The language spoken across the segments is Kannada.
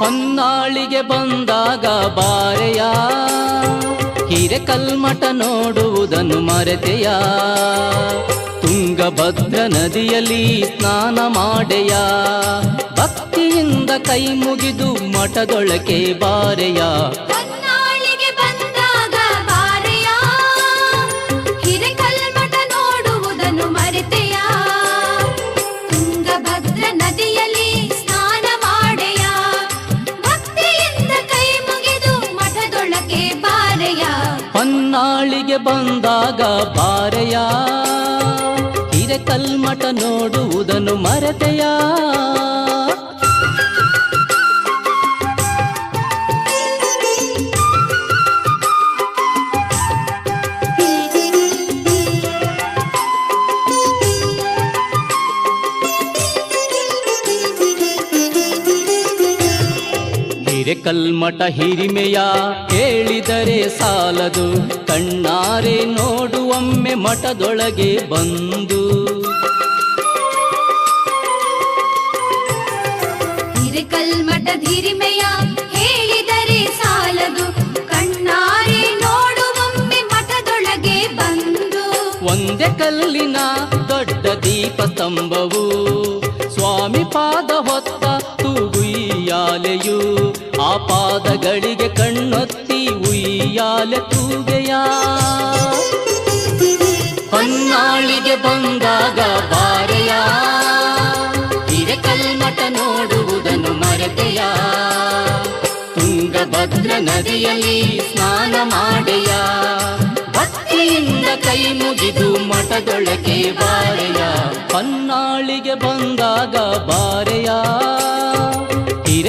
ಹೊನ್ನಾಳಿಗೆ ಬಂದಾಗ ಬಾರೆಯ. ಹಿರೆಕಲ್ಮಠ ನೋಡುವುದನ್ನು ಮರೆತೆಯ. ತುಂಗಭದ್ರ ನದಿಯಲ್ಲಿ ಸ್ನಾನ ಮಾಡೆಯ ಭಕ್ತಿಯಿಂದ ಕೈ ಮುಗಿದು ಮಠದೊಳಗೆ ಬಾರೆಯ. ಹೊನ್ನಾಳಿಗೆ ಬಂದಾಗ ಬಾರೆಯ ಹಿರೆಕಲ್ಮಠ ನೋಡುವುದನ್ನು ಮರೆತೆಯ? ಹಿರೆಕಲ್ಮಠ ಹಿರಿಮೆಯ ಹೇಳಿದರೆ ಸಾಲದು. ಕಣ್ಣಾರೆ ನೋಡುವೊಮ್ಮೆ ಮಠದೊಳಗೆ ಬಂದು. ಹಿರೇಕಲ್ಮಠ ಹಿರಿಮೆಯ ಹೇಳಿದರೆ ಸಾಲದು. ಕಣ್ಣಾರೆ ನೋಡುವೊಮ್ಮೆ ಮಠದೊಳಗೆ ಬಂದು. ಒಂದೇ ಕಲ್ಲಿನ ದೊಡ್ಡ ದೀಪ ಸ್ತಂಭವು. ಸ್ವಾಮಿ ಪಾದ ಹೊತ್ತ ತೂಗುಯ್ಯಾಲೆಯು ಆ ಪಾದಗಳಿಗೆ ಕಣ್ಣೊತ್ತಿ ಉಯ್ಯಾಲೆ ತೂಗೆಯ. ಹೊನ್ನಾಳಿಗೆ ಬಂದಾಗ ಬಾರೆಯ. ಹಿರೆಕಲ್ಮಠ ನೋಡುವುದನ್ನು ಮರೆತೆಯ. ತುಂಗಭದ್ರ ನದಿಯಲ್ಲಿ ಸ್ನಾನ ಮಾಡೆಯ ಭಕ್ತಿಯಿಂದ ಕೈ ಮುಗಿದು ಮಠದೊಳಗೆ ಬಾರೆಯ. ಹೊನ್ನಾಳಿಗೆ ಬಂದಾಗ ಬಾರೆಯ.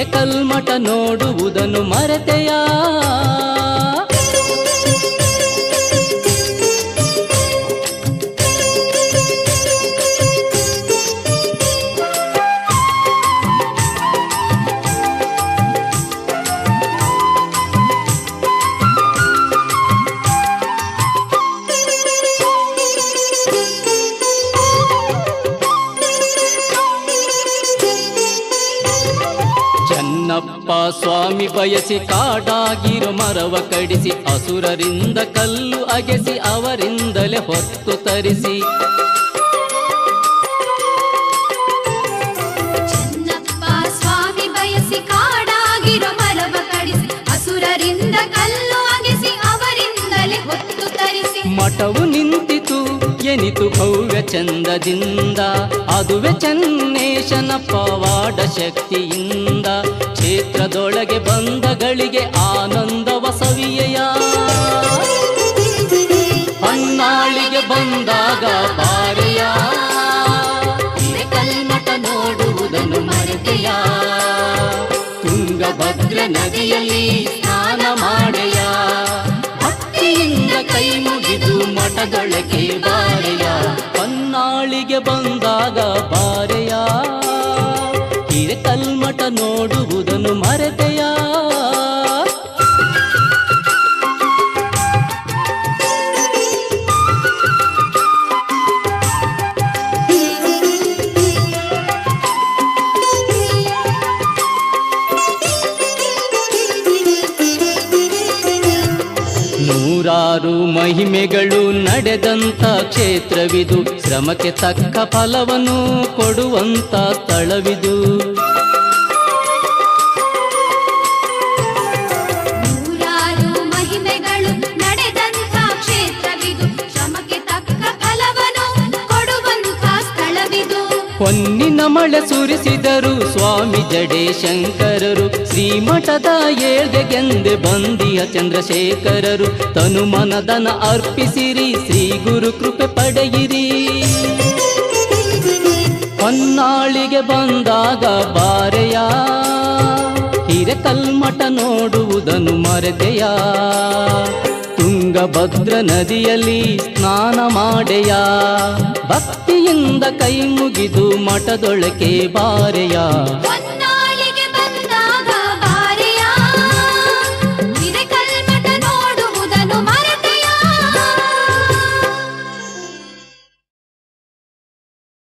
ಹಿರೆಕಲ್ಮಠ ನೋಡುವುದನ್ನು ಮರೆತೆಯ? ಸ್ವಾಮಿ ಬಯಸಿ ಕಾಡಾಗಿರು ಮರವ ಕಡಿಸಿ ಅಸುರರಿಂದ ಕಲ್ಲು ಅಗೆಸಿ ಅವರಿಂದಲೇ ಹೊತ್ತು ತರಿಸಿ. ಸ್ವಾಮಿ ಬಯಸಿ ಕಾಡಾಗಿರು ಮರವ ಕಡಿಸಿ ಅಸುರರಿಂದ ಕಲ್ಲು ಅಗೆಸಿ ಅವರಿಂದಲೇ ಹೊತ್ತು ತರಿಸಿ. ಮಠವು ನಿಂತಿತು ಎನಿತು ಚಂದದಿಂದ, ಅದುವೆ ಚನ್ನೇಶನ ಪವಾಡ ಶಕ್ತಿಯಿಂದ. ಕ್ಷೇತ್ರದೊಳಗೆ ಬಂದಗಳಿಗೆ ಆನಂದವ ಸವಿಯಯ ಹೊನ್ನಾಳಿಗೆ ಬಂದಾಗ ಬಾರೆಯ ಕಲ್ಮಠ ನೋಡುವುದನ್ನು ಮರೆತೆಯ. ತುಂಗಭದ್ರ ನದಿಯಲ್ಲಿ ಸ್ನಾನ ಮಾಡೆಯ ಭಕ್ತಿಯಿಂದ ಕೈ ಮುಗಿದು ಮಠದೊಳಗೆ ಬಾರೆಯ. ಹೊನ್ನಾಳಿಗೆ ಬಂದಾಗ ಬಾರೆಯ ಹಿರೇಕಲ್ಮಠ ನೋಡುವುದನ್ನು ನೂರಾರು ಮಹಿಮೆಗಳು ನಡೆದಂಥ ಕ್ಷೇತ್ರವಿದು. ಶ್ರಮಕ್ಕೆ ತಕ್ಕ ಫಲವನ್ನು ಕೊಡುವಂಥ ಸ್ಥಳವಿದು. ಹೊನ್ನಿನ ಮಳೆ ಸುರಿಸಿದರು ಸ್ವಾಮಿ ಜಡೇಶಂಕರರು. ಶ್ರೀಮಠದ ಏಳ್ಗೆಗೆಂದೆ ಬಂದಿಯ ಚಂದ್ರಶೇಖರರು. ತನು ಮನದನ ಅರ್ಪಿಸಿರಿ, ಶ್ರೀ ಗುರು ಕೃಪೆ ಪಡೆಯಿರಿ. ಹೊನ್ನಾಳಿಗೆ ಬಂದಾಗ ಬಾರೆಯ ಹಿರೇಕಲ್ಮಠ ನೋಡುವುದನ್ನು ಮರೆತೆಯ ತುಂಗಭದ್ರ ನದಿಯಲ್ಲಿ ಸ್ನಾನ ಮಾಡೆಯ ಭಕ್ತಿಯಿಂದ ಕೈ ಮುಗಿದು ಮಠದೊಳಕೆ ಬಾರೆಯ.